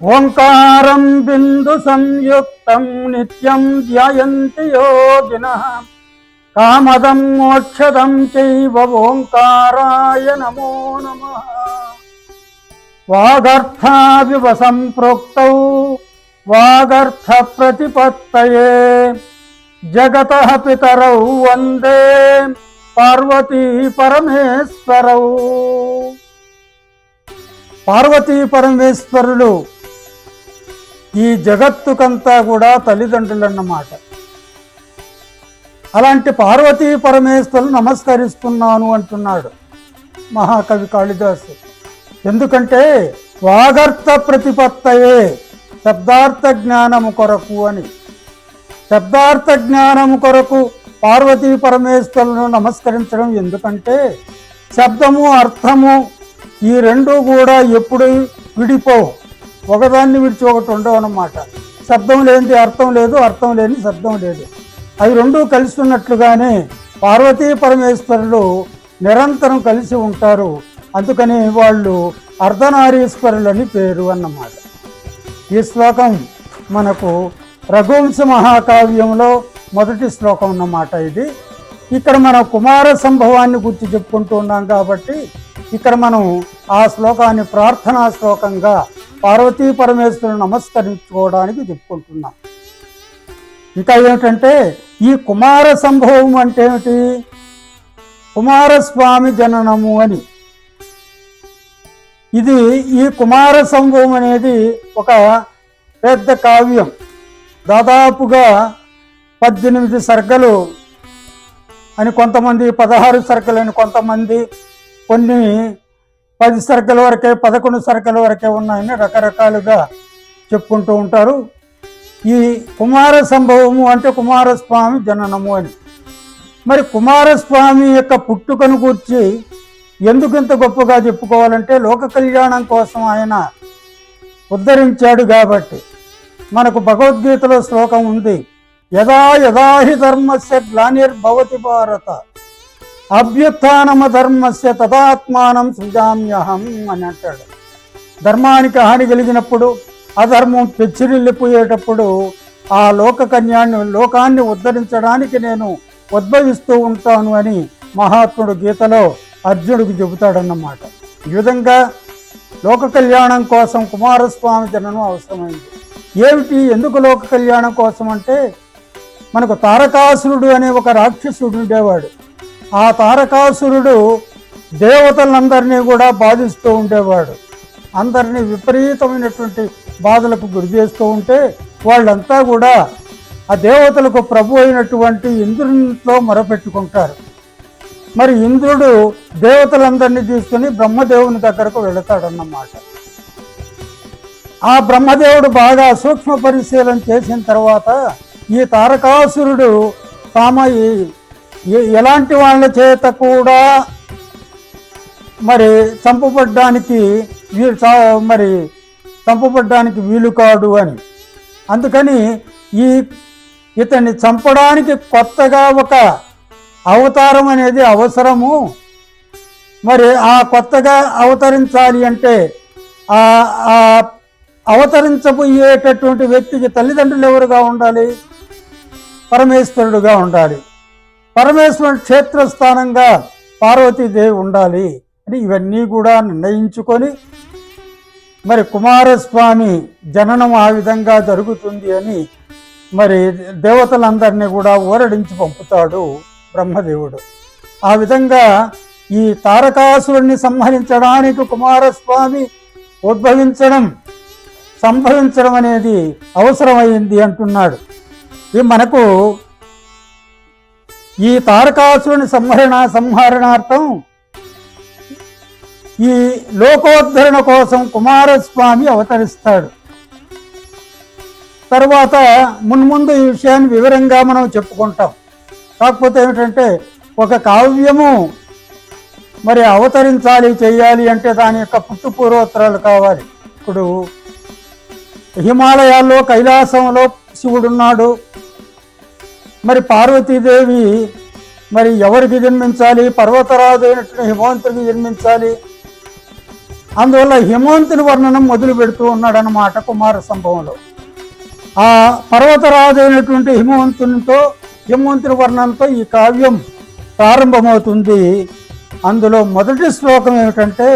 ఓంకారం బిందు సంయుక్తం నిత్యం ధ్యాయంతి యోగిన కామదం మోక్షదం చైవ ఓంకారాయ నమో నమ. వాగర్థావివ సంప్రోక్త వాగర్థ ప్రతిపత్తయే జగత పితరౌ వందే పార్వతీ పరమేశ్వరౌ. పార్వతీ పరమేశ్వరులు ఈ జగత్తుకంతా కూడా తల్లిదండ్రులు అన్నమాట అలాంటి పార్వతీ పరమేశ్వరులు నమస్కరిస్తున్నాను అంటున్నాడు మహాకవి కాళిదాసు. ఎందుకంటే వాగర్థ ప్రతిపత్తయే శబ్దార్థ జ్ఞానము కొరకు అని. శబ్దార్థ జ్ఞానము కొరకు పార్వతీ పరమేశ్వరులను నమస్కరించడం ఎందుకంటే శబ్దము అర్థము ఈ రెండు కూడా ఎప్పుడు విడిపోవు. ఒకదాన్ని విడిచి ఒకటి ఉండవు అన్నమాట. శబ్దం లేనిది అర్థం లేదు అర్థం లేని శబ్దం లేదు. అవి రెండు కలిసి ఉన్నట్లుగానే పార్వతీ పరమేశ్వరులు నిరంతరం కలిసి ఉంటారు. అందుకని వాళ్ళు అర్ధనారీశ్వరులని పేరు అన్నమాట. ఈ శ్లోకం మనకు రఘువంశ మహాకావ్యంలో మొదటి శ్లోకం అన్నమాట ఇది. ఇక్కడ మనం కుమార సంభవాన్ని గుర్తు చెప్పుకుంటూ ఉన్నాం కాబట్టి ఇక్కడ మనం ఆ శ్లోకాన్ని ప్రార్థనా శ్లోకంగా పార్వతీ పరమేశ్వరుని నమస్కరించుకోవడానికి చెప్పుకుంటున్నాం. ఇంకా ఏమిటంటే ఈ కుమార సంభవం అంటే ఏమిటి? కుమారస్వామి జననము అని. ఇది ఈ కుమార సంభవం అనేది ఒక పెద్ద కావ్యం. దాదాపుగా పద్దెనిమిది సర్గలు అని కొంతమంది పదహారు సర్గలు అని కొంతమంది కొన్ని పది సరుకుల వరకే పదకొండు సరుకుల వరకే ఉన్నాయని రకరకాలుగా చెప్పుకుంటూ ఉంటారు. ఈ కుమార సంభవము అంటే కుమారస్వామి జననము అని. మరి కుమారస్వామి యొక్క పుట్టుకను కూర్చి ఎందుకు ఇంత గొప్పగా చెప్పుకోవాలంటే లోక కళ్యాణం కోసం ఆయన ఉద్ధరించాడు కాబట్టి. మనకు భగవద్గీతలో శ్లోకం ఉంది యదా యదాహి ధర్మస్య గ్లానిర్భవతి భారత. అభ్యుత్నమ ధర్మస్య తదాత్మానం సృజామ్యహం అని అంటాడు. ధర్మానికి హాని కలిగినప్పుడు అధర్మం పెచ్చిరిల్లిపోయేటప్పుడు ఆ లోక కన్యాన్ని లోకాన్ని ఉద్ధరించడానికి నేను ఉద్భవిస్తూ ఉంటాను అని మహాత్ముడు గీతలో అర్జునుడికి చెబుతాడన్నమాట. ఈ విధంగా లోక కళ్యాణం కోసం కుమారస్వామి జననం అవసరమైంది. ఏమిటి? ఎందుకు లోక కళ్యాణం కోసం అంటే మనకు తారకాసురుడు అనే ఒక రాక్షసుడు ఉండేవాడు. ఆ తారకాసురుడు దేవతలందరినీ కూడా బాధిస్తూ ఉండేవాడు. అందరినీ విపరీతమైనటువంటి బాధలకు గురి చేస్తూ ఉంటే వాళ్ళంతా కూడా ఆ దేవతలకు ప్రభు అయినటువంటి ఇంద్రునితో మొరపెట్టుకుంటారు. మరి ఇంద్రుడు దేవతలందరినీ తీసుకుని బ్రహ్మదేవుని దగ్గరకు వెళతాడన్నమాట. ఆ బ్రహ్మదేవుడు బాగా సూక్ష్మ పరిశీలన చేసిన తర్వాత ఈ తారకాసురుడు తామ ఈ- ఎలాంటి వాళ్ళ చేత కూడా మరి చంపబడ్డానికి వీలు మరి చంపబడ్డానికి వీలు కాడు అని. అందుకని ఈ ఇతన్ని చంపడానికి కొత్తగా ఒక అవతారం అనేది అవసరము. మరి ఆ కొత్తగా అవతరించాలి అంటే ఆ అవతరించబోయేటటువంటి వ్యక్తికి తల్లిదండ్రులు ఎవరుగా ఉండాలి? పరమేశ్వరుడుగా ఉండాలి. పరమేశ్వరుని క్షేత్రస్థానంగా పార్వతీదేవి ఉండాలి అని ఇవన్నీ కూడా నిర్ణయించుకొని మరి కుమారస్వామి జననం ఆ విధంగా జరుగుతుంది అని మరి దేవతలందరినీ కూడా ఊరడించి పంపుతాడు బ్రహ్మదేవుడు. ఆ విధంగా ఈ తారకాసురుణ్ణి సంహరించడానికి కుమారస్వామి ఉద్భవించడం సంభవించడం అనేది అవసరమైంది అంటున్నాడు. ఇది మనకు ఈ తారకాసురుని సంహరణ సంహరణార్థం ఈ లోకోద్ధరణ కోసం కుమారస్వామి అవతరిస్తాడు. తర్వాత మున్ముందు ఈ విషయాన్ని వివరంగా మనం చెప్పుకుంటాం. కాకపోతే ఏమిటంటే ఒక కావ్యము మరి అవతరించాలి చేయాలి అంటే దాని యొక్క పుట్టుపూర్వోత్తరాలు కావాలి. ఇప్పుడు హిమాలయాల్లో కైలాసంలో శివుడున్నాడు. మరి పార్వతీదేవి మరి ఎవరికి జన్మించాలి? పర్వతరాజు అయినటువంటి హిమవంతుడికి జన్మించాలి? అందువల్ల హిమవంతుని వర్ణనం మొదలు పెడుతూ ఉన్నాడన్నమాట కుమార సంభవంలో. ఆ పర్వతరాజు అయినటువంటి హిమవంతునితో హిమవంతుని వర్ణంతో ఈ కావ్యం ప్రారంభమవుతుంది. అందులో మొదటి శ్లోకం ఏమిటంటే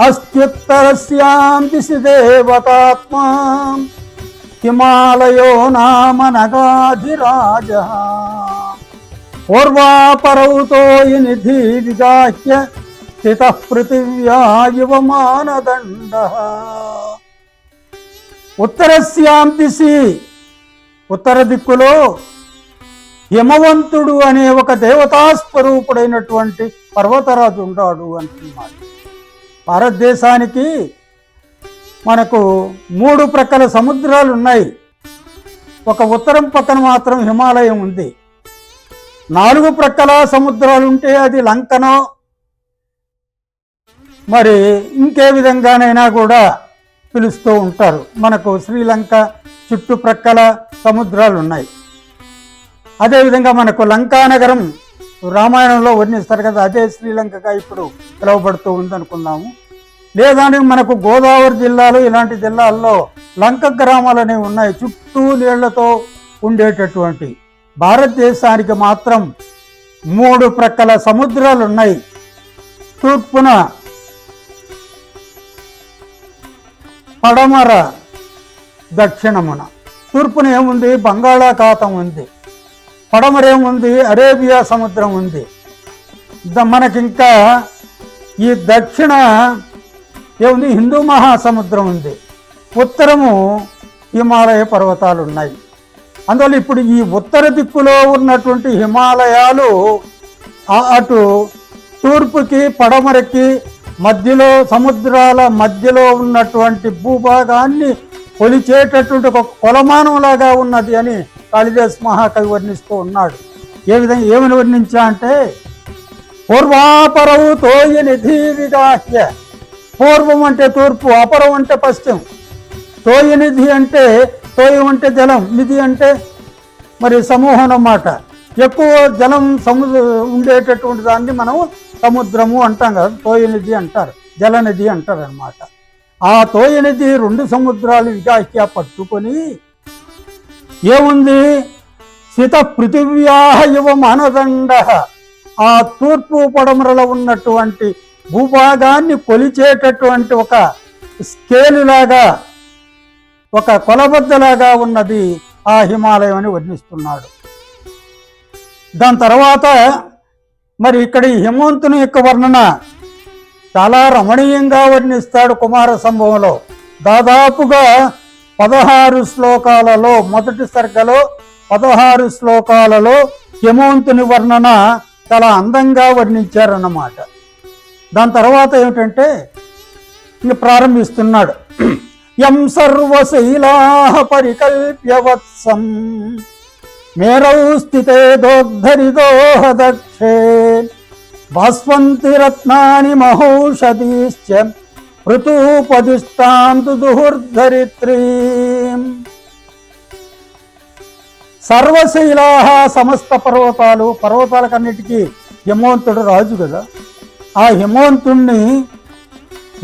అస్త్యుత్తరస్యాం దిశి దేవతాత్మా హిమాలయో నామనగాధిరాజ. పూర్వాపరౌతో నిధి విగాహ్య స్థిత పృథివ్యా ఇవ మానదండ ఉత్తరస్యాం దిశి ఉత్తర దిక్కులో హిమవంతుడు అనే ఒక దేవతాస్వరూపుడైనటువంటి పర్వతరాజు ఉంటాడు అంటున్నాడు. భారతదేశానికి మనకు మూడు ప్రక్కల సముద్రాలు ఉన్నాయి. ఒక ఉత్తరం పక్కన మాత్రం హిమాలయం ఉంది. నాలుగు ప్రక్కల సముద్రాలు ఉంటే అది లంకనో మరి ఇంకే విధంగానైనా కూడా పిలుస్తూ ఉంటారు. మనకు శ్రీలంక చుట్టుప్రక్కల సముద్రాలు ఉన్నాయి. అదేవిధంగా మనకు లంకా నగరం రామాయణంలో వర్ణిస్తారు కదా అదే శ్రీలంకగా ఇప్పుడు పిలువబడుతూ ఉందనుకుందాము. లేదని మనకు గోదావరి జిల్లాలో ఇలాంటి జిల్లాల్లో లంక గ్రామాలు అనేవి ఉన్నాయి. చుట్టూ నీళ్ళతో ఉండేటటువంటి భారతదేశానికి మాత్రం మూడు ప్రక్కల సముద్రాలు ఉన్నాయి తూర్పున పడమర దక్షిణమున. తూర్పున ఏముంది? బంగాళాఖాతం ఉంది. పడమరేముంది అరేబియా సముద్రం ఉంది. మనకింకా ఈ దక్షిణ ఏముంది హిందూ మహాసముద్రం ఉంది. ఉత్తరము హిమాలయ పర్వతాలు ఉన్నాయి అందువల్ల ఇప్పుడు ఈ ఉత్తర దిక్కులో ఉన్నటువంటి హిమాలయాలు అటు తూర్పుకి పడమరకి మధ్యలో సముద్రాల మధ్యలో ఉన్నటువంటి భూభాగాన్ని కొలిచేటటువంటి ఒక కొలమానంలాగా ఉన్నది అని కాళిదాస్ మహాకవి వర్ణిస్తూ ఉన్నాడు. ఏ విధంగా ఏమని వర్ణించా అంటే పూర్వాపరవు తోయ నిధి విగాహ్య పూర్వం అంటే తూర్పు అపరం అంటే పశ్చిమ. తోయ నిధి అంటే తోయం అంటే జలం నిధి అంటే మరి సమూహం అన్నమాట. ఎక్కువ జలం సముద్ర ఉండేటటువంటి దాన్ని మనం సముద్రము అంటాం కదా తోయ నిధి అంటారు జలనిధి అంటారు అనమాట ఆ తోయ నిధి రెండు సముద్రాలు విగాహ్య పట్టుకొని ఏముంది? సిత పృథివ్యాహ యువ మానదండ. ఆ తూర్పు పడమరలో ఉన్నటువంటి భూభాగాన్ని కొలిచేటటువంటి ఒక స్కేలులాగా ఒక కొలబద్దలాగా ఉన్నది ఆ హిమాలయం అని వర్ణిస్తున్నాడు. దాని తర్వాత మరి ఇక్కడ ఈ హిమవంతుని యొక్క వర్ణన చాలా రమణీయంగా వర్ణిస్తాడు కుమార సంభవంలో. దాదాపుగా పదహారు శ్లోకాలలో మొదటి సర్గలో పదహారు శ్లోకాలలో హిమవంతుని వర్ణన చాలా అందంగా వర్ణించారన్నమాట. దాని తర్వాత ఏమిటంటే ఇంక ప్రారంభిస్తున్నాడు. యం సర్వశైలా పరికల్ప్యవత్సం. మేరౌ స్థితే దోగ్ధరిదోహ దక్షే భాస్వంతి రత్నాని మహౌషధీశ్చ ఋతూపదిష్టాంతు దుహుర్ధరిత్రీ సర్వశైలా సమస్త పర్వతాలు పర్వతాలకన్నిటికీ యమవంతుడు రాజు కదా. ఆ హిమవంతుణ్ణి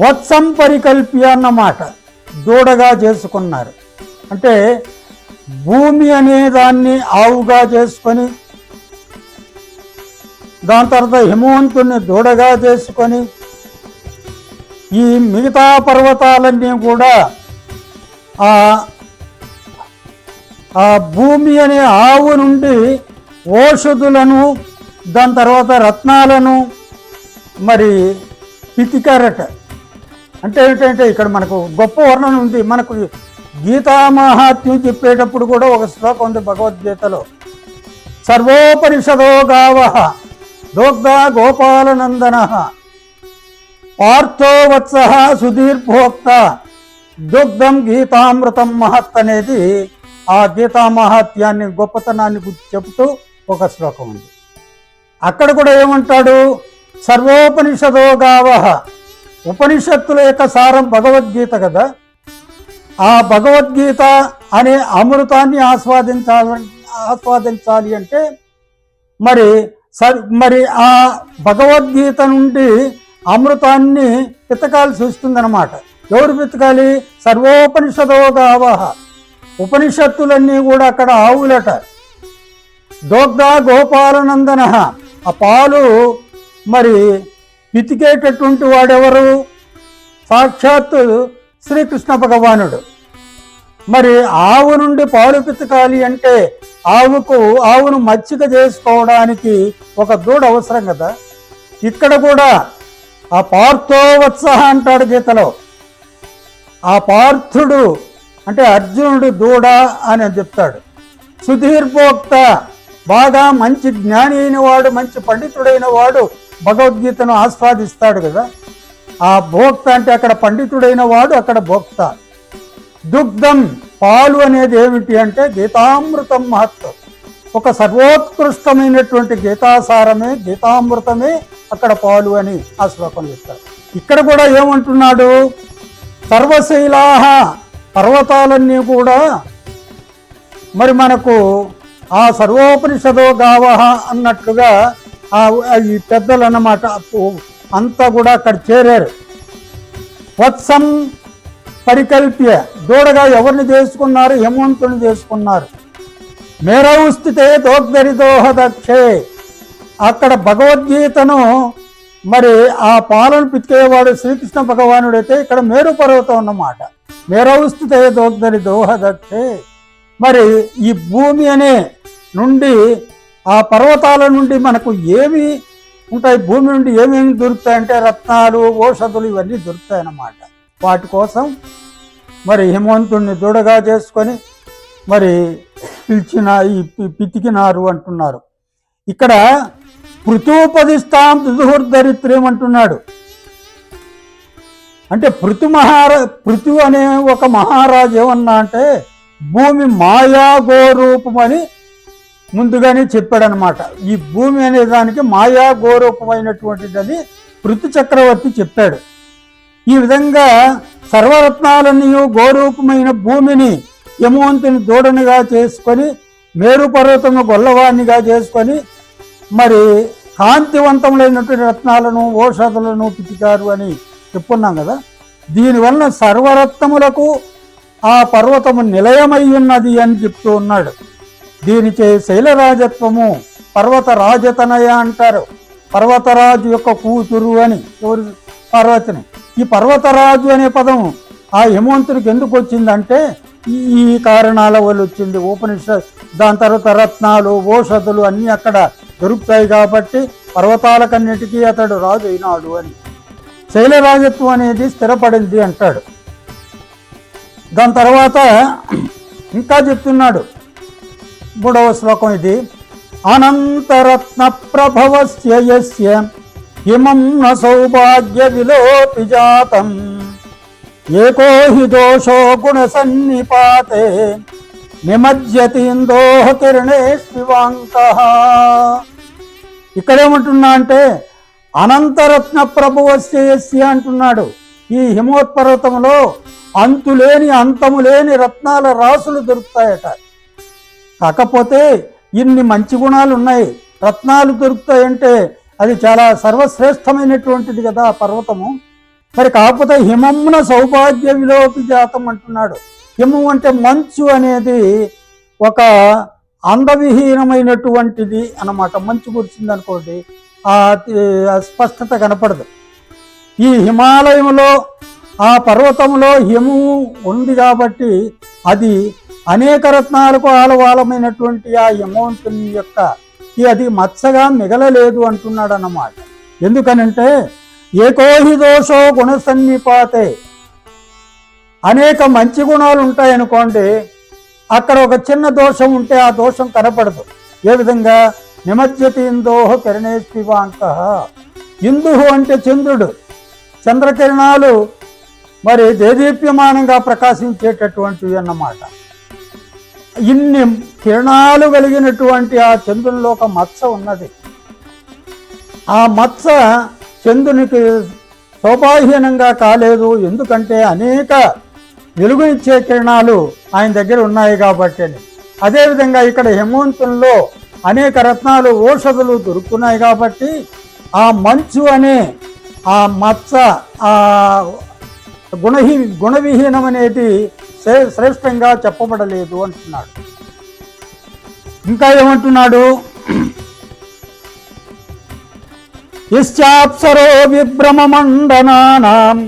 వత్సం పరికల్పి అన్నమాట. దూడగా చేసుకున్నారు. అంటే భూమి అనే దాన్ని ఆవుగా చేసుకొని దాని తర్వాత హిమవంతుణ్ణి దూడగా చేసుకొని ఈ మిగతా పర్వతాలన్నీ కూడా ఆ ఆ భూమి అనే ఆవు నుండి ఓషధులను దాని తర్వాత రత్నాలను మరి పితికారట. అంటే ఏంటంటే ఇక్కడ మనకు గొప్ప వర్ణన ఉంది. మనకు గీతామహాత్మ్యం చెప్పేటప్పుడు కూడా ఒక శ్లోకం ఉంది భగవద్గీతలో. సర్వోపనిషదో గావ దోగ్ధ గోపాలనందన పార్థో సుధీర్భోక్త దుగ్ధం గీతామృతం మహత్ అనేది ఆ గీతా మహాత్యాన్ని గొప్పతనాన్ని గుర్తు చెబుతూ ఒక శ్లోకం ఉంది. అక్కడ కూడా ఏమంటాడు? సర్వోపనిషదో గావ. ఉపనిషత్తుల యొక్క సారం భగవద్గీత కదా. ఆ భగవద్గీత అనే అమృతాన్ని ఆస్వాదించాలి ఆస్వాదించాలి అంటే మరి సర్ మరి ఆ భగవద్గీత నుండి అమృతాన్ని పితకాల్సి వస్తుందన్నమాట ఎవరు పితకాలి? సర్వోపనిషదో గావహ ఉపనిషత్తులన్నీ కూడా అక్కడ ఆవులట. దోగ్ధ గోపాలనందన. ఆ పాలు మరి పితికేటటువంటి వాడెవరు? సాక్షాత్తు శ్రీకృష్ణ భగవానుడు. మరి ఆవు నుండి పాలు పితకాలి అంటే ఆవుకు ఆవును మచ్చిక చేసుకోవడానికి ఒక దూడ అవసరం కదా? ఇక్కడ కూడా ఆ పార్థోవత్సహ అంటాడు గీతలో. ఆ పార్థుడు అంటే అర్జునుడు దూడ అని చెప్తాడు. సుధీర్భోక్త బాగా మంచి జ్ఞాని అయిన వాడు మంచి పండితుడైన వాడు భగవద్గీతను ఆస్వాదిస్తాడు కదా. ఆ భోక్త అంటే అక్కడ పండితుడైన వాడు అక్కడ భోక్త. దుగ్ధం పాలు అనేది ఏమిటి అంటే గీతామృతం మహత్వం. ఒక సర్వోత్కృష్టమైనటువంటి గీతాసారమే గీతామృతమే అక్కడ పాలు అని ఆ శ్లోకం చెప్తారు. ఇక్కడ కూడా ఏమంటున్నాడు? సర్వశైలాహ పర్వతాలన్నీ కూడా మరి మనకు ఆ సర్వోపనిషదో గావహ అన్నట్లుగా ఈ పెద్దలు అన్నమాట అంతా కూడా అక్కడ చేరారు. వత్సం పరికల్ప్య దూడగా ఎవరిని చేసుకున్నారు హేమంతుని చేసుకున్నారు మేరవు స్థితే దోగ్ధరిదోహ దక్షే అక్కడ భగవద్గీతను మరి ఆ పాలన పితికేవాడు శ్రీకృష్ణ భగవానుడైతే ఇక్కడ మేరు పర్వతం అన్నమాట. మేరవు స్థితే దోగ్ధరి దోహ దక్షే మరి ఈ భూమి అనే నుండి ఆ పర్వతాల నుండి మనకు ఏమి ఉంటాయి? భూమి నుండి ఏమేమి దొరుకుతాయంటే రత్నాలు ఔషధులు ఇవన్నీ దొరుకుతాయి అన్నమాట వాటి కోసం మరి హిమవంతుణ్ణి దూడగా చేసుకొని మరి పిలిచిన ఈ పి- పితికినారు అంటున్నారు. ఇక్కడ పృథూపదిస్తాం దుదుహుర్దరిత్ర్యం అంటున్నాడు అంటే పృథు మహారా పృథు అనే ఒక మహారాజు ఏమన్నా అంటే భూమి మాయా గోరూపమని ముందుగానే చెప్పాడనమాట. ఈ భూమి అనే దానికి మాయా గోరూపమైనటువంటిదని పృథు చక్రవర్తి చెప్పాడు. ఈ విధంగా సర్వరత్నాలన్నీ గౌరవమైన భూమిని యమవంతుని దూడనిగా చేసుకొని మేరుపర్వతము గొల్లవాణిగా చేసుకొని మరి కాంతివంతములైనటువంటి రత్నాలను ఔషధులను పితికారు అని చెప్పున్నాం కదా. దీనివల్ల సర్వరత్నములకు ఆ పర్వతము నిలయమై ఉన్నది అని చెప్తూ ఉన్నాడు. దీనిచే శైలరాజత్వము పర్వత రాజతనయ అంటారు. పర్వతరాజు యొక్క కూతురు అని ఎవరు పార్వతిని? ఈ పర్వతరాజు అనే పదం ఆ హిమవంతుడికి ఎందుకు వచ్చిందంటే ఈ ఈ కారణాల వల్ల వచ్చింది. ఉపనిషత్ దాని తర్వాత రత్నాలు ఔషధులు అన్నీ అక్కడ దొరుకుతాయి కాబట్టి పర్వతాలకన్నిటికీ అతడు రాజు అయినాడు అని. శైలరాజత్వం అనేది స్థిరపడింది అంటాడు. దాని తర్వాత ఇంకా చెప్తున్నాడు. మూడవ శ్లోకం ఇది. అనంతరత్న ప్రభవస్య హిమం న సౌభాగ్య విలోపి జాతం. ఏకో హి దోషో గుణ సన్నిపాతే నిమజ్జతీందోహ కిరణేష్వాంక ఇక్కడేమంటున్నా అంటే అనంతరత్న ప్రభువస్య అంటున్నాడు. ఈ హిమోత్పర్వతంలో అంతులేని అంతము లేని రత్నాల రాసులు దొరుకుతాయట. కాకపోతే ఇన్ని మంచి గుణాలు ఉన్నాయి. రత్నాలు దొరుకుతాయంటే అది చాలా సర్వశ్రేష్టమైనటువంటిది కదా పర్వతము. మరి కాకపోతే హిమమున సౌభాగ్య విలోపి జాతం అంటున్నాడు. హిమం అంటే మంచు అనేది ఒక అందవిహీనమైనటువంటిది అన్నమాట. మంచు కురిసింది అనుకోండి ఆ ఆ స్పష్టత కనపడదు. ఈ హిమాలయంలో ఆ పర్వతంలో హిమము ఉంది కాబట్టి అది అనేక రత్నాలకు ఆలవాలమైనటువంటి ఆ అమౌంట్ యొక్క అది మచ్చగా మిగలలేదు అంటున్నాడు అన్నమాట ఎందుకనంటే ఏకోహి దోషో గుణ సన్నిపాతే అనేక మంచి గుణాలు ఉంటాయనుకోండి అక్కడ ఒక చిన్న దోషం ఉంటే ఆ దోషం కనపడదు. ఏ విధంగా? నిమజ్జతి ఇందోహ కిరణేష్పివాంక ఇందుహు అంటే చంద్రుడు. చంద్రకిరణాలు మరి దేదీప్యమానంగా ప్రకాశించేటటువంటివి అన్నమాట. ఇన్ని కిరణాలు కలిగినటువంటి ఆ చంద్రునిలో ఒక మచ్చ ఉన్నది. ఆ మచ్చ చంద్రునికి శోభాహీనంగా కాలేదు. ఎందుకంటే అనేక వెలుగునిచ్చే కిరణాలు ఆయన దగ్గర ఉన్నాయి కాబట్టి అని. అదేవిధంగా ఇక్కడ హేమంతుల్లో అనేక రత్నాలు ఔషధులు దొరుకుతున్నాయి కాబట్టి ఆ మంచు అనే ఆ మచ్చ ఆ గుణహీ గుణవిహీనం అనేది శ్రేష్టంగా చెప్పబడలేదు అంటున్నాడు. ఇంకా ఏమంటున్నాడు? ఇశ్చాప్సరో విభ్రమమండనానాం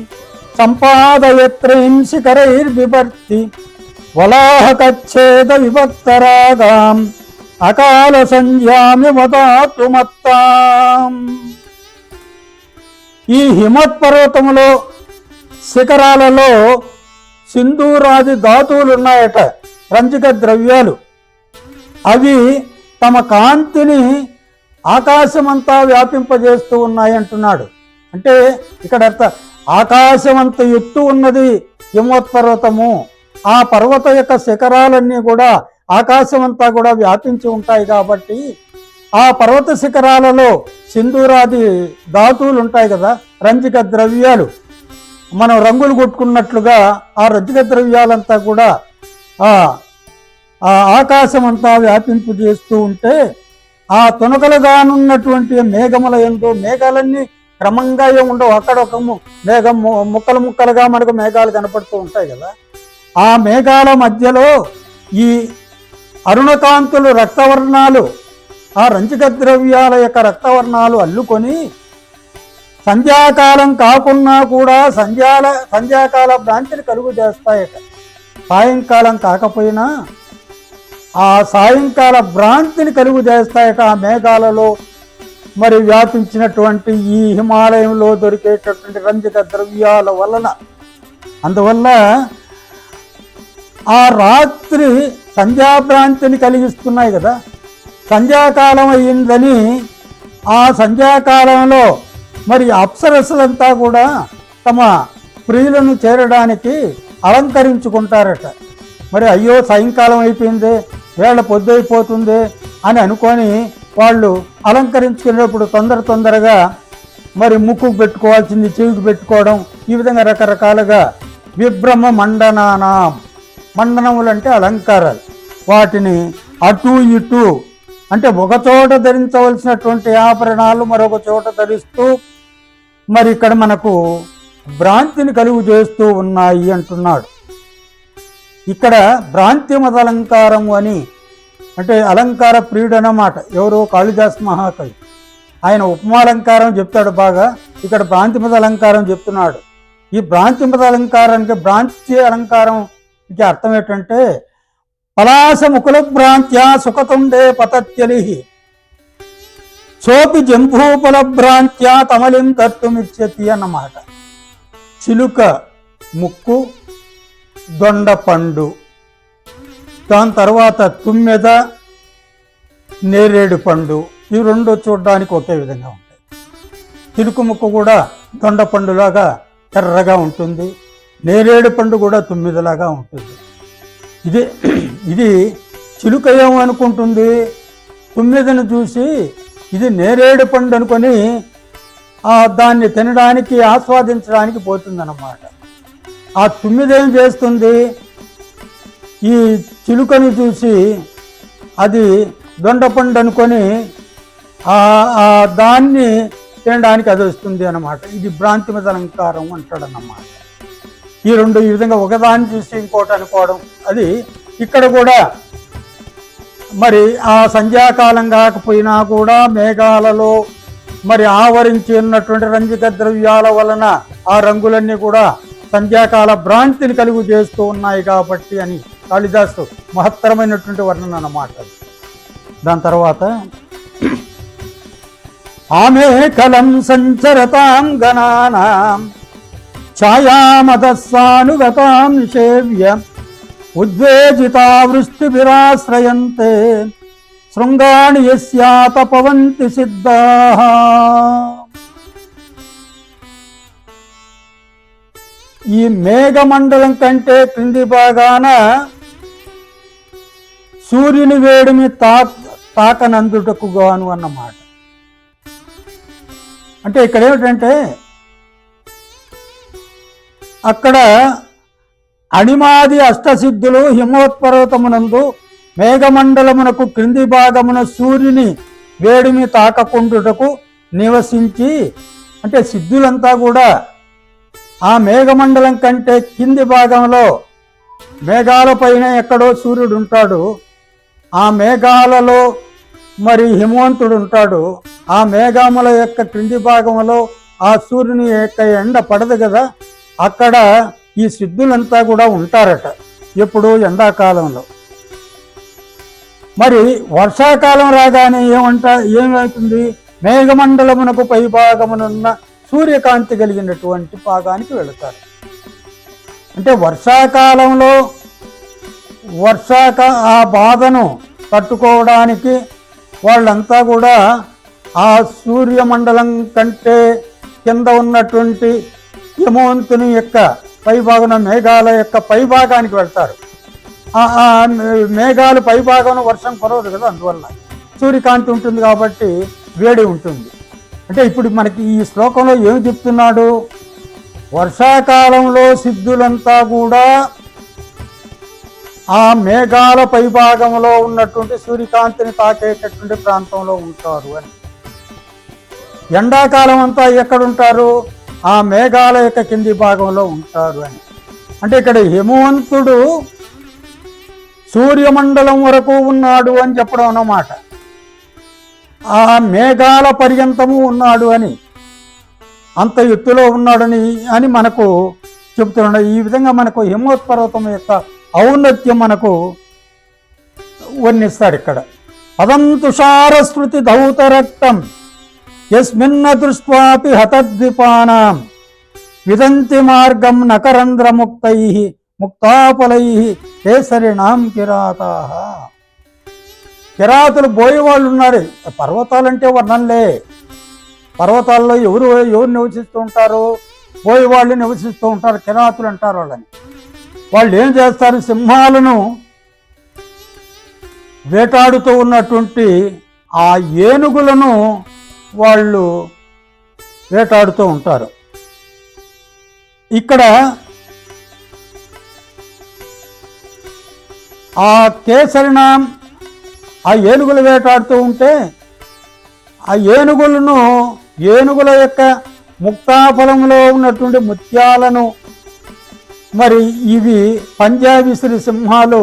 సంపాదయత్రీం శిఖరైర్విభర్తి వలాహకచ్ఛేద విభక్తరాగాం అకాల సంధ్యామి వదాతు ఈ ఈ హిమత్పర్వతములో శిఖరాలలో సింధూరాది ధాతువులు ఉన్నాయట రంజక ద్రవ్యాలు. అవి తమ కాంతిని ఆకాశమంతా వ్యాపింపజేస్తూ ఉన్నాయి అంటున్నాడు. అంటే ఇక్కడ అర్థ ఆకాశమంత ఎత్తు ఉన్నది హిమోత్పర్వతము ఆ పర్వత యొక్క శిఖరాలన్నీ కూడా ఆకాశమంతా కూడా వ్యాపించి ఉంటాయి కాబట్టి ఆ పర్వత శిఖరాలలో సింధూరాది ధాతువులు ఉంటాయి కదా రంజిక ద్రవ్యాలు. మనం రంగులు కొట్టుకున్నట్లుగా ఆ రంజిక ద్రవ్యాలంతా కూడా ఆ ఆ ఆకాశం అంతా వ్యాపింపు చేస్తూ ఉంటే ఆ తునకలుగానున్నటువంటి మేఘముల ఎందు మేఘాలన్నీ క్రమంగా ఏం ఉండవు. అక్కడ ఒక మేఘం ముక్కలు ముక్కలుగా మనకు మేఘాలు కనపడుతూ ఉంటాయి కదా. ఆ మేఘాల మధ్యలో ఈ అరుణకాంతులు రక్తవర్ణాలు ఆ రంజక ద్రవ్యాల యొక్క రక్తవర్ణాలు అల్లుకొని సంధ్యాకాలం కాకున్నా కూడా సంధ్యాల సంధ్యాకాల భ్రాంతిని కలుగు చేస్తాయట. సాయంకాలం కాకపోయినా ఆ సాయంకాల భ్రాంతిని కలుగు చేస్తాయట ఆ మేఘాలలో. మరి వ్యాపించినటువంటి ఈ హిమాలయంలో దొరికేటటువంటి రంజిత ద్రవ్యాల వలన. అందువల్ల ఆ రాత్రి సంధ్యాభ్రాంతిని కలిగిస్తున్నాయి కదా. సంధ్యాకాలం అయ్యిందని ఆ సంధ్యాకాలంలో మరి అప్సరస్సులంతా కూడా తమ ప్రియులను చేరడానికి అలంకరించుకుంటారట. మరి అయ్యో సాయంకాలం అయిపోయింది వేళ పొద్దుఅయిపోతుంది అని అనుకొని వాళ్ళు అలంకరించుకునేటప్పుడు తొందర తొందరగా మరి ముక్కుకు పెట్టుకోవాల్సింది చెవికి పెట్టుకోవడం ఈ విధంగా రకరకాలుగా విభ్రమ మండనానాం. మండనములు అంటే అలంకారాలు. వాటిని అటు ఇటు అంటే ఒక చోట ధరించవలసినటువంటి ఆభరణాలు మరొక చోట ధరిస్తూ మరి ఇక్కడ మనకు భ్రాంతిని కలుగు చేస్తూ ఉన్నాయి అంటున్నాడు. ఇక్కడ భ్రాంతి మదలంకారము అని అంటే అలంకార ప్రియుడు అన్నమాట. ఎవరో కాళిదాస్ మహాకవి. ఆయన ఉపమాలంకారం చెప్తాడు బాగా. ఇక్కడ భ్రాంతిమత అలంకారం చెప్తున్నాడు. ఈ భ్రాంతిమత అలంకారానికి భ్రాంతి అలంకారంకి అర్థం ఏంటంటే పలాస ముకుల భ్రాంత్యా సుఖతుండే పతత్యలి సోపి జంభూపల భ్రాంత్యా తమలిం తత్తుమిచ్చతి అన్నమాట. చిలుక ముక్కు దొండపండు దాని తర్వాత తుమ్మెద నేరేడు పండు. ఇవి రెండు చూడడానికి ఒకే విధంగా ఉంటాయి. చిలుకు ముక్కు కూడా దొండపండులాగా ఎర్రగా ఉంటుంది. నేరేడు పండు కూడా తుమ్మిదలాగా ఉంటుంది. ఇది ఇది చిలుక ఏమనుకుంటుంది? తుమ్మిదను చూసి ఇది నేరేడు పండు అనుకొని ఆ దాన్ని తినడానికి ఆస్వాదించడానికి పోతుందన్నమాట. ఆ తుమ్మిదేం చేస్తుంది? ఈ చిలుకను చూసి అది దొండపండు అనుకొని ఆ దాన్ని తినడానికి అది వస్తుంది అన్నమాట. ఇది భ్రాంతిమత అలంకారం అంటాడన్నమాట. ఈ రెండు ఈ విధంగా ఒకదాన్ని చూసి ఇంకోటి అనుకోవడం అది ఇక్కడ కూడా మరి ఆ సంధ్యాకాలం కాకపోయినా కూడా మేఘాలలో మరి ఆవరించి ఉన్నటువంటి రంజిక ద్రవ్యాల వలన ఆ రంగులన్నీ కూడా సంధ్యాకాల భ్రాంతిని కలుగు చేస్తూ ఉన్నాయి కాబట్టి అని కాళిదాసు మహత్తరమైనటువంటి వర్ణన అన్నమాట దాని తర్వాత ఆమె కలం సంచరతాం గణానాం ఛాయామదస్వానుగతాం నిషేవ్య. ఉద్వేజితా వృష్టిభిరాశ్రయంతే శృంగాణి యస్యాత పవంతి సిద్ధా. ఈ మేఘమండలం కంటే క్రింది భాగాన సూర్యుని వేడిమి తా తాకనందుటకు గాను అన్నమాట. అంటే ఇక్కడ ఏమిటంటే అక్కడ అణిమాది అష్టసిద్ధులు హిమోత్పర్వతమునందు మేఘమండలమునకు క్రింది భాగమున సూర్యుని వేడిమి తాకకుండుటకు నివసించి అంటే సిద్ధులంతా కూడా ఆ మేఘమండలం కంటే కింది భాగంలో మేఘాలపైన ఎక్కడో సూర్యుడు ఉంటాడు ఆ మేఘాలలో మరి హిమవంతుడు ఉంటాడు ఆ మేఘముల యొక్క క్రింది భాగంలో ఆ సూర్యుని యొక్క ఎండ పడదు కదా. అక్కడ ఈ సిద్ధులంతా కూడా ఉంటారట ఎప్పుడు ఎండాకాలంలో. మరి వర్షాకాలం రాగానే ఏమంట ఏమవుతుంది మేఘమండలమునకు పైభాగమునున్న సూర్యకాంతి కలిగినటువంటి భాగానికి వెళతారు. అంటే వర్షాకాలంలో వర్షాక ఆ బాధను తట్టుకోవడానికి వాళ్ళంతా కూడా ఆ సూర్యమండలం కంటే కింద ఉన్నటువంటి యమవంతుని యొక్క పైభాగం మేఘాల యొక్క పైభాగానికి వెళ్తారు. ఆ ఆ మేఘాలు పైభాగంలో వర్షం కురవదు కదా అందువల్ల. సూర్యకాంతి ఉంటుంది కాబట్టి వేడి ఉంటుంది. అంటే ఇప్పుడు మనకి ఈ శ్లోకంలో ఏమి చెప్తున్నాడు? వర్షాకాలంలో సిద్ధులంతా కూడా ఆ మేఘాల పైభాగంలో ఉన్నటువంటి సూర్యకాంతిని తాకేటటువంటి ప్రాంతంలో ఉంటారు అని. ఎండాకాలం అంతా ఎక్కడుంటారు ఆ మేఘాల యొక్క కింది భాగంలో ఉంటారు అని. అంటే ఇక్కడ హిమవంతుడు సూర్యమండలం వరకు ఉన్నాడు అని చెప్పడం అన్నమాట. ఆ మేఘాల పర్యంతము ఉన్నాడు అని అంత ఎత్తులో ఉన్నాడని అని మనకు చెబుతున్నాడు ఈ విధంగా మనకు హిమోత్పర్వతం యొక్క ఔన్నత్యం మనకు వర్ణిస్తాడు ఇక్కడ. పదంతుషార స్మృతి ధౌత రక్తం యస్మిన్న దృష్ట్వాపి హతద్విపానాం విదంతి మార్గం నకరంధ్రముక్తై ముక్తాపలై కేసరిణాం కిరాతా కిరాతులు బోయే వాళ్ళు ఉన్నారు. పర్వతాలంటే వర్ణంలే పర్వతాల్లో ఎవరు ఎవరు నివసిస్తూ ఉంటారు? బోయే వాళ్ళు నివసిస్తూ ఉంటారు కిరాతులు అంటారు వాళ్ళని. వాళ్ళు ఏం చేస్తారు? సింహాలను వేటాడుతూ ఉన్నటువంటి ఆ ఏనుగులను వాళ్ళు వేటాడుతూ ఉంటారు. ఇక్కడ ఆ కేసరినాం ఆ ఏనుగులు వేటాడుతూ ఉంటే ఆ ఏనుగులను ఏనుగుల యొక్క ముక్తాఫలంలో ఉన్నటువంటి ముత్యాలను మరి ఇవి పంజాబీశ్వరి సింహాలు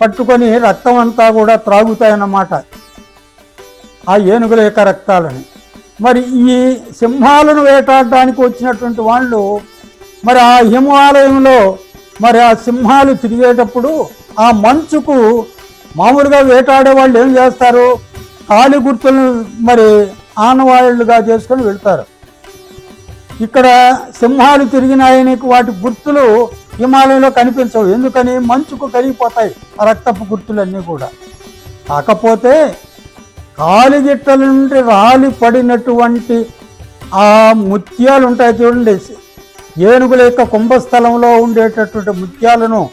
పట్టుకొని రక్తం అంతా కూడా త్రాగుతాయన్నమాట. ఆ ఏనుగుల యొక్క రక్తాలని. మరి ఈ సింహాలను వేటాడడానికి వచ్చినటువంటి వాళ్ళు మరి ఆ హిమాలయంలో మరి ఆ సింహాలు తిరిగేటప్పుడు ఆ మంచుకు మామూలుగా వేటాడే వాళ్ళు ఏం చేస్తారు? కాలి గుర్తులను మరి ఆనవాళ్ళుగా చేసుకొని వెళ్తారు. ఇక్కడ సింహాలు తిరిగినాయని వాటి గుర్తులు హిమాలయంలో కనిపించవు. ఎందుకని? మంచుకు కరిగిపోతాయి ఆ రక్తపు గుర్తులన్నీ కూడా. కాకపోతే కాలిగిట్టల నుండి రాలి పడినటువంటి ఆ ముత్యాలు ఉంటాయి చూడండి ఏనుగుల యొక్క కుంభస్థలంలో ఉండేటటువంటి ముత్యాలను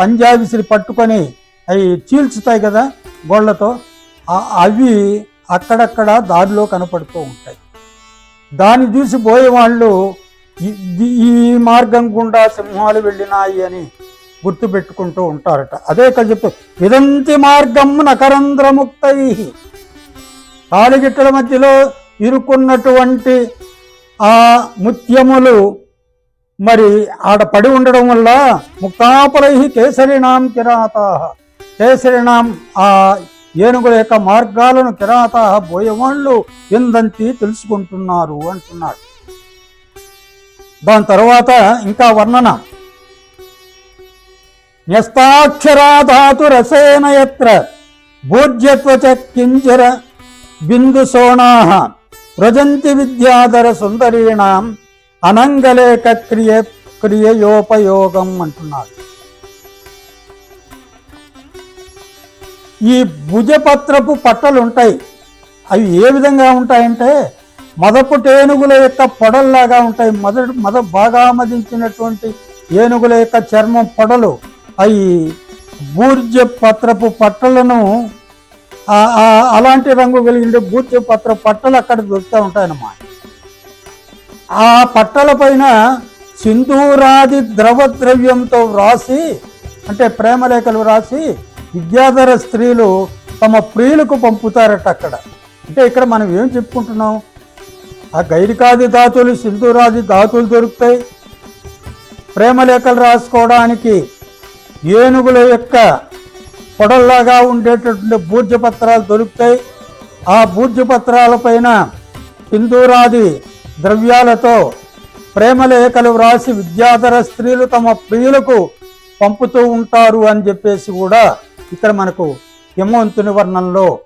పంజాబీసులు పట్టుకొని అవి చీల్చుతాయి కదా గోళ్ళతో. అవి అక్కడక్కడ దారిలో కనపడుతూ ఉంటాయి. దాన్ని చూసి పోయేవాళ్ళు ఈ- ఈ- మార్గం గుండా సింహాలు వెళ్ళినాయి అని గుర్తుపెట్టుకుంటూ ఉంటారట. అదే ఇక్కడ చెప్తూ విదంతి మార్గం నకరంధ్రముక్తై తాళిగిట్టల మధ్యలో ఇరుక్కున్నటువంటి ఆ ముత్యములు మరి ఆడ పడి ఉండడం వల్ల ముక్తాపలై కేసరినాం కిరాతా. కేసరినాం ఆ ఏనుగుల యొక్క మార్గాలను కిరాతా బోయవాళ్ళు ఎందంతి తెలుసుకుంటున్నారు అంటున్నాడు. దాని తర్వాత ఇంకా వర్ణన. న్యస్తాక్షరాధాతు రసేన యత్ర భోజ్యత్వచ కింజర బిందుసోణాహ వ్రజంతి విద్యాధర సుందరీణాం అనంగలేక క్రియ క్రియయోపయోగం అంటున్నారు ఈ భుజపత్రపు పట్టలు ఉంటాయి అవి ఏ విధంగా ఉంటాయంటే మదపు ఏనుగుల యొక్క పొడల్లాగా ఉంటాయి. మొదటి మద బాగా మదించినటువంటి ఏనుగుల యొక్క చర్మం పొడలు. అవి బూర్జ పత్రపు పట్టలను అలాంటి రంగు కలిగిన బూర్జ పత్ర పట్టలు అక్కడ దొరుకుతూ ఉంటాయన్నమాట. ఆ పట్టల పైన సింధూరాది ద్రవ ద్రవ్యంతో వ్రాసి అంటే ప్రేమలేఖలు వ్రాసి విద్యాధర స్త్రీలు తమ ప్రియులకు పంపుతారట అక్కడ. అంటే ఇక్కడ మనం ఏం చెప్పుకుంటున్నాం? ఆ గైరికాది ధాతులు సింధూరాది ధాతులు దొరుకుతాయి. ప్రేమలేఖలు రాసుకోవడానికి ఏనుగుల యొక్క పొడల్లాగా ఉండేటటువంటి భూర్జపత్రాలు దొరుకుతాయి. ఆ భూర్జపత్రాలపైన సింధూరాది ద్రవ్యాలతో ప్రేమలేఖలు వ్రాసి విద్యాధర స్త్రీలు తమ ప్రియులకు పంపుతూ ఉంటారు అని చెప్పేసి కూడా ఇక్కడ మనకు హిమవంతుని వర్ణంలో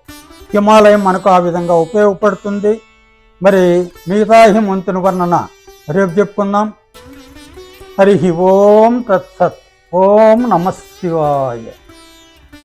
హిమాలయం మనకు ఆ విధంగా ఉపయోగపడుతుంది. మరి మిగతా హిమవంతుని వర్ణన రేపు చెప్పుకుందాం. హరి ఓం తత్సత్. ఓం నమ శివాయ.